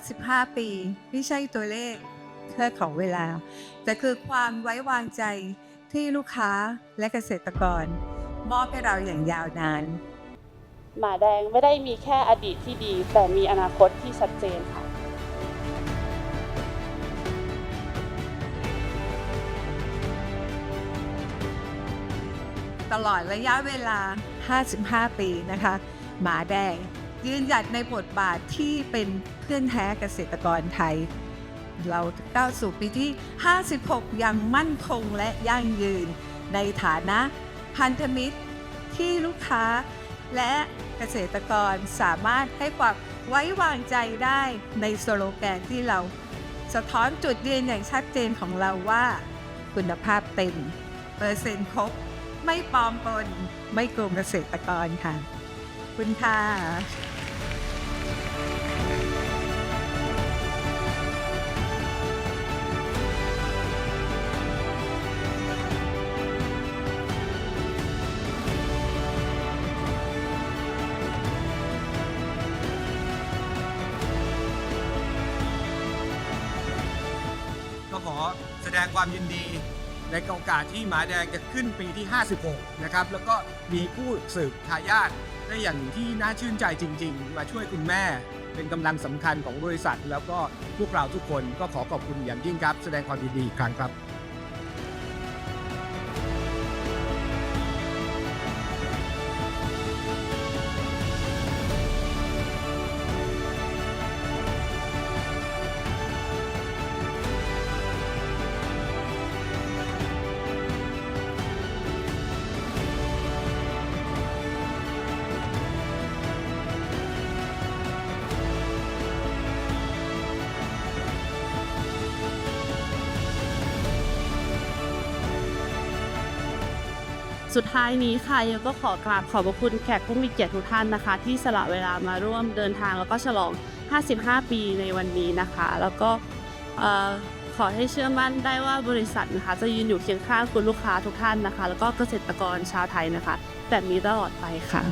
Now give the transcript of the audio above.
55 ปีไม่ใช่ตัวเลขแค่ของเวลา แต่คือความไว้วางใจที่ลูกค้าและเกษตรกร มอบให้เราอย่างยาวนาน หมาแดงไม่ได้มีแค่อดีตที่ดี แต่มีอนาคตที่ชัดเจนค่ะตลอดระยะเวลา 55 ปีนะคะ หมาแดง ยืนหยัดในบทบาทที่เป็นเพื่อนแท้เกษตรกรไทย เราก้าวสู่ปีที่ 56 อย่างมั่นคงและยั่งยืน ในฐานะพันธมิตรที่ลูกค้าและเกษตรกรสามารถให้ความไว้วางใจได้ในสโลแกนที่เรา สะท้อนจุดยืนอย่างชัดเจนของเราว่า คุณภาพเต็ม เปอร์เซ็นต์ครบไม่ปลอมปนไม่โกงเกษตรกรค่ะ คุณค่ะก็ขอแสดงความยินดี ในโอกาสที่หมาแดงจะขึ้นปีที่ 56 นะครับ แล้วก็มีผู้สืบทายาทได้อย่างที่น่าชื่นใจจริง ๆ มาช่วยคุณแม่ เป็นกำลังสำคัญของบริษัท แล้วก็พวกเราทุกคนก็ขอขอบคุณอย่างยิ่งครับ แสดงความยินดีอีกครั้งครับ สุดท้ายนี้ค่ะยังก็ขอกราบขอบพระคุณแขกผู้มีเกียรติทุกท่านนะคะ ที่สละเวลามาร่วมเดินทางแล้วก็ฉลอง 55 ปีในวันนี้นะคะ แล้วก็ขอให้เชื่อมั่นได้ว่าบริษัทนะคะ จะยืนอยู่เคียงข้างคุณลูกค้าทุกท่านนะคะ แล้วก็เกษตรกรชาวไทยนะคะ แบบนี้ตลอดไปค่ะ